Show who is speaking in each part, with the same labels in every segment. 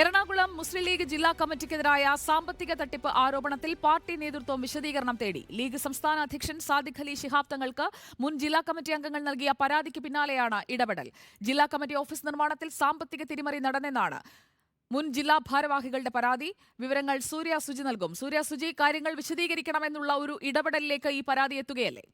Speaker 1: എറണാകുളം മുസ്ലിം league ജില്ലാ കമ്മിറ്റിക്കെതിരായ സാമ്പത്തിക തട്ടിപ്പ് ആരോപണത്തിൽ പാർട്ടി നേതൃത്വം വിശദീകരണം തേടി. ലീഗ് സംസ്ഥാന അധ്യക്ഷൻ സാദിഖ് അലി ശിഹാബ് തങ്ങൾക്ക് മുൻ ജില്ലാ കമ്മിറ്റി അംഗങ്ങൾ നൽകിയ പരാതിക്ക് പിന്നാലെയാണ് ഇടപെടൽ. ജില്ലാ കമ്മിറ്റി ഓഫീസ് നിർമ്മാണത്തിൽ സാമ്പത്തിക തിരിമറി നടന്നെന്നാണ് മുൻ ജില്ലാ ഭാരവാഹികളുടെ പരാതി. വിവരങ്ങൾ സൂര്യ സുജി നൽകും. സൂര്യ സുജി കാര്യങ്ങൾ വിശദീകരിക്കണമെന്നുള്ള ഒരു ഇടപെടലിലേക്ക് ഈ പരാതി എത്തുകയല്ലേ?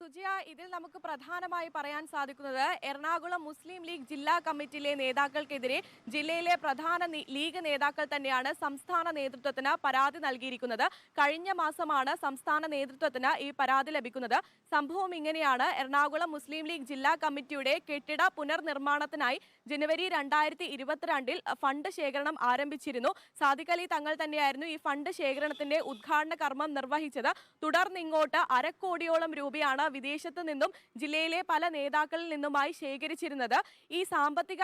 Speaker 2: സുജിയ ഇതിൽ നമുക്ക് പ്രധാനമായി പറയാൻ സാധിക്കുന്നത് എറണാകുളം മുസ്ലിം ലീഗ് ജില്ലാ കമ്മിറ്റിയിലെ നേതാക്കൾക്കെതിരെ ജില്ലയിലെ പ്രധാന ലീഗ് നേതാക്കൾ തന്നെയാണ് സംസ്ഥാന നേതൃത്വത്തിന് പരാതി നൽകിയിരിക്കുന്നത്. കഴിഞ്ഞ മാസമാണ് സംസ്ഥാന നേതൃത്വത്തിന് ഈ പരാതി ലഭിക്കുന്നത്. സംഭവം ഇങ്ങനെയാണ്. എറണാകുളം മുസ്ലിം ലീഗ് ജില്ലാ കമ്മിറ്റിയുടെ കെട്ടിട പുനർനിർമ്മാണത്തിനായി ജനുവരി രണ്ടായിരത്തി ഇരുപത്തിരണ്ടിൽ ഫണ്ട് ശേഖരണം ആരംഭിച്ചിരുന്നു. സാദിഖലി തങ്ങൾ തന്നെയായിരുന്നു ഈ ഫണ്ട് ശേഖരണത്തിന്റെ ഉദ്ഘാടന കർമ്മം നിർവഹിച്ചത്. തുടർന്ന് ഇങ്ങോട്ട് അരക്കോടിയോളം രൂപയാണ് വിദേശത്ത് നിന്നും ജില്ലയിലെ പല നേതാക്കളിൽ നിന്നുമായി ശേഖരിച്ചിരുന്നത്. ഈ സാമ്പത്തിക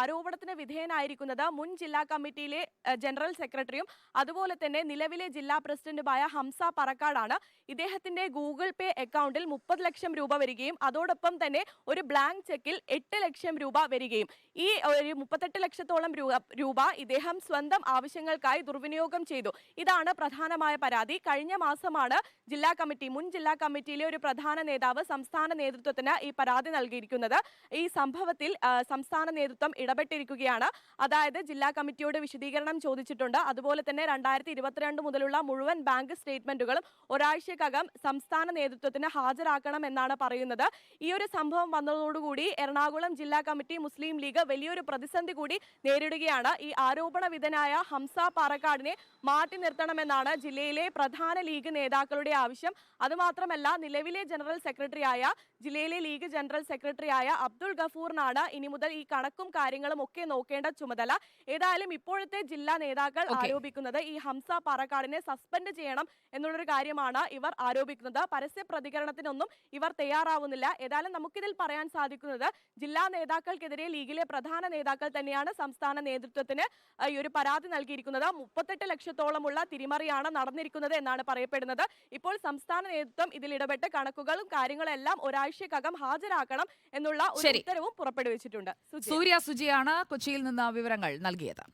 Speaker 2: ആരോപണത്തിന് വിധേയനായിരിക്കുന്നത് മുൻ ജില്ലാ കമ്മിറ്റിയിലെ ജനറൽ സെക്രട്ടറിയും അതുപോലെ തന്നെ നിലവിലെ ജില്ലാ പ്രസിഡന്റുമായ ഹംസ പറക്കാടാണ്. ഇദ്ദേഹത്തിന്റെ ഗൂഗിൾ പേ അക്കൗണ്ടിൽ മുപ്പത് ലക്ഷം രൂപ വരികയും അതോടൊപ്പം തന്നെ ഒരു ബ്ലാങ്ക് ചെക്കിൽ എട്ട് ലക്ഷം രൂപ വരികയും. ഈ ഒരു മുപ്പത്തെട്ട് ലക്ഷത്തോളം രൂപ ഇദ്ദേഹം സ്വന്തം ആവശ്യങ്ങൾക്കായി ദുർവിനിയോഗം ചെയ്തു. ഇതാണ് പ്രധാനമായ പരാതി. കഴിഞ്ഞ മാസമാണ് ജില്ലാ കമ്മിറ്റി മുൻ ജില്ലാ കമ്മിറ്റിയിലെ ഒരു പ്രധാന നേതാവ് സംസ്ഥാന നേതൃത്വത്തിന് ഈ പരാതി നൽകിയിരിക്കുന്നത്. ഈ സംഭവത്തിൽ സംസ്ഥാന നേതൃത്വം ഇടപെട്ടിരിക്കുകയാണ്. അതായത് ജില്ലാ കമ്മിറ്റിയോട് വിശദീകരണം ചോദിച്ചിട്ടുണ്ട്. അതുപോലെ തന്നെ രണ്ടായിരത്തി ഇരുപത്തിരണ്ട് മുതലുള്ള മുഴുവൻ ബാങ്ക് സ്റ്റേറ്റ്മെന്റുകളും ഒരാഴ്ചക്കകം സംസ്ഥാന നേതൃത്വത്തിന് ഹാജരാക്കണം എന്നാണ് പറയുന്നത്. ഈ ഒരു സംഭവം വന്നതോടുകൂടി എറണാകുളം ജില്ലാ കമ്മിറ്റി മുസ്ലിം ലീഗ് വലിയൊരു പ്രതിസന്ധി കൂടി നേരിടുകയാണ്. ഈ ആരോപണ വിധനായ ഹംസ പാറക്കാടിനെ മാറ്റി നിർത്തണമെന്നാണ് ജില്ലയിലെ പ്രധാന ലീഗ് നേതാക്കളുടെ ആവശ്യം. അതുമാത്രമല്ല നിലവിലെ ജനറൽ സെക്രട്ടറിയായ ജില്ലയിലെ ലീഗ് ജനറൽ സെക്രട്ടറിയായ അബ്ദുൾ ഗഫൂറിനാണ് ഇനി മുതൽ ഈ കണക്കും കാര്യങ്ങളും ഒക്കെ നോക്കേണ്ട ചുമതല. ഏതായാലും ഇപ്പോഴത്തെ ജില്ലാ നേതാക്കൾ. ആരോപിക്കുന്നത് ഈ ഹംസ പാറക്കാടിനെ സസ്പെൻഡ് ചെയ്യണം എന്നുള്ളൊരു കാര്യമാണ് ഇവർ ആരോപിക്കുന്നത്. പരസ്യ പ്രതികരണത്തിനൊന്നും ഇവർ തയ്യാറാവുന്നില്ല. ഏതായാലും നമുക്കിതിൽ പറയാൻ സാധിക്കുന്നത് ജില്ലാ നേതാക്കൾക്കെതിരെ ലീഗിലെ പ്രധാന നേതാക്കൾ തന്നെയാണ് സംസ്ഥാന നേതൃത്വത്തിന് ഈ ഒരു പരാതി നൽകിയിരിക്കുന്നത്. മുപ്പത്തെട്ട് ലക്ഷത്തോളമുള്ള തിരിമറിയാണ് നടന്നിരിക്കുന്നത് എന്നാണ് പറയപ്പെടുന്നത്. ഇപ്പോൾ സംസ്ഥാന നേതൃത്വം ഇതിൽ ഇടപെട്ട് കണക്കുകളും കാര്യങ്ങളും എല്ലാം ഒരാഴ്ചക്കകം ഹാജരാക്കണം എന്നുള്ള ഒരു ഉത്തരവും പുറപ്പെടുവിച്ചിട്ടുണ്ട്.
Speaker 1: സൂര്യ സുജിയാണ് കൊച്ചിയിൽ നിന്ന് വിവരങ്ങൾ നൽകിയത്.